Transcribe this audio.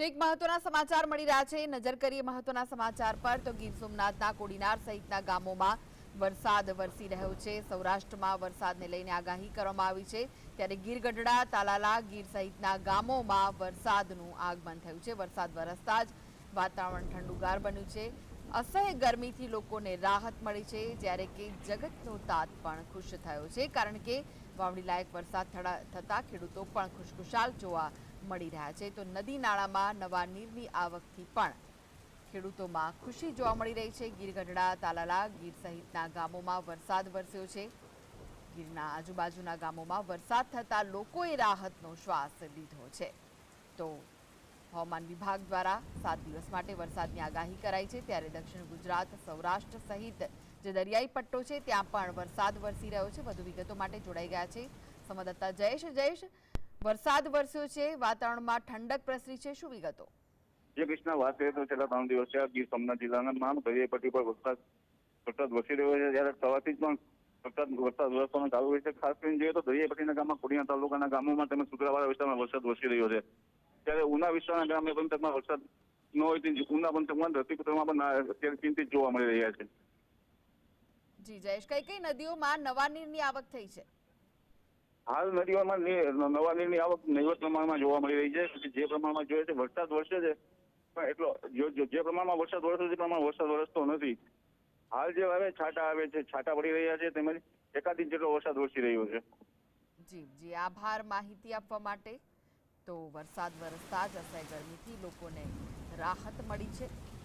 તો એક મહત્વના સમાચાર મળી રહ્યા છે. નજર કરીએ મહત્વના સમાચાર પર તો ગીર સોમનાથના કોડીનાર સહિતના ગામોમાં વરસાદ વરસી રહ્યો છે. સૌરાષ્ટ્રમાં વરસાદને લઈને આગાહી કરવામાં આવી છે. ત્યારે ગીર ગઢડા તાલાલા ગીર સહિતના ગામોમાં વરસાદનું આગમન થયું છે. વરસાદ વરસતા જ વાતાવરણ ઠંડુગાર બન્યું છે. અસહ્ય ગરમીથી લોકોને રાહત મળી છે. જ્યારે કે જગતનો તાત પણ ખુશ થયો છે. કારણ કે વાવણી લાયક વરસાદ થતાં ખેડૂતો પણ ખુશખુશાલ જોવા મળી રહ્યા છે. તો નદી નાળામાં નવા નીરની આવકથી પણ ખેડૂતોમાં ખુશી જોવા મળી રહી છે. ગીર ગઢડા તાલાલા ગીર સહિતના ગામોમાં વરસાદ વરસ્યો છે. ગીરના આજુબાજુના ગામોમાં વરસાદ થતાં લોકોએ રાહતનો શ્વાસ લીધો છે. તો હવામાન વિભાગ દ્વારા સાત દિવસ માટે વરસાદની આગાહી કરાઈ છે. ત્યારે દક્ષિણ ગુજરાત, સૌરાષ્ટ્ર સહિત જે દરિયાઈ પટ્ટો છે, ત્યાં પણ વરસાદ વરસી રહ્યો છે. વધુ વિગતો માટે જોડાઈ ગયા છે. સંવાદદાતા જયેશ જયેશ વરસાદ વરસ્યો છે વાતાવરણમાં ઠંડક પ્રસરી છે શું વિગતો? જે કૃષ્ણ વાત કરીએ તો છેલ્લા ત્રણ દિવસથી ગીર સોમનાથ જિલ્લાના તમામ દરિયાઈ પર વરસાદ વરસાદ વરસી રહ્યો છે જ્યારે સવારથી જ પણ વરસાદ વરસાદ વરસવાનું ચાલુ હોય છે. ખાસ કરીને જોઈએ તો દરિયાઈ ગામમાં કુડિયા તાલુકાના ગામોમાં તેમજ સુત્રાવાડા વિસ્તારમાં વરસાદ વરસી રહ્યો છે. ત્યારે ઉના વિસ્તારના ગ્રામ્ય પંથકમાં વરસાદ ન હોય તેની ઉના પંથકમાં ધરતીપુત્રમાં પણ અત્યારે ચિંતિત જોવા મળી રહ્યા છે. જી જયેશ. કઈ કઈ નદીઓમાં નવા નીરની આવક થઈ છે? હાલ નદીઓમાં નવા નીરની આવક નહીવત પ્રમાણમાં જોવા મળી રહી છે. જે પ્રમાણમાં જોઈએ છે, વરસાદ વરસે છે. પણ એટલો જો- પ્રમાણમાં વરસાદ વરસે એ પ્રમાણે વરસાદ વરસતો નથી. હાલ જે આવે છાંટા આવે છે, છાંટા પડી રહ્યા છે તેમજ એકાદ જેટલો વરસાદ વરસી રહ્યો છે. જી જી. આભાર માહિતી આપવા માટે. તો વરસાદ વરસતા જ અસહ્ય ગરમીથી લોકોને રાહત મળી છે.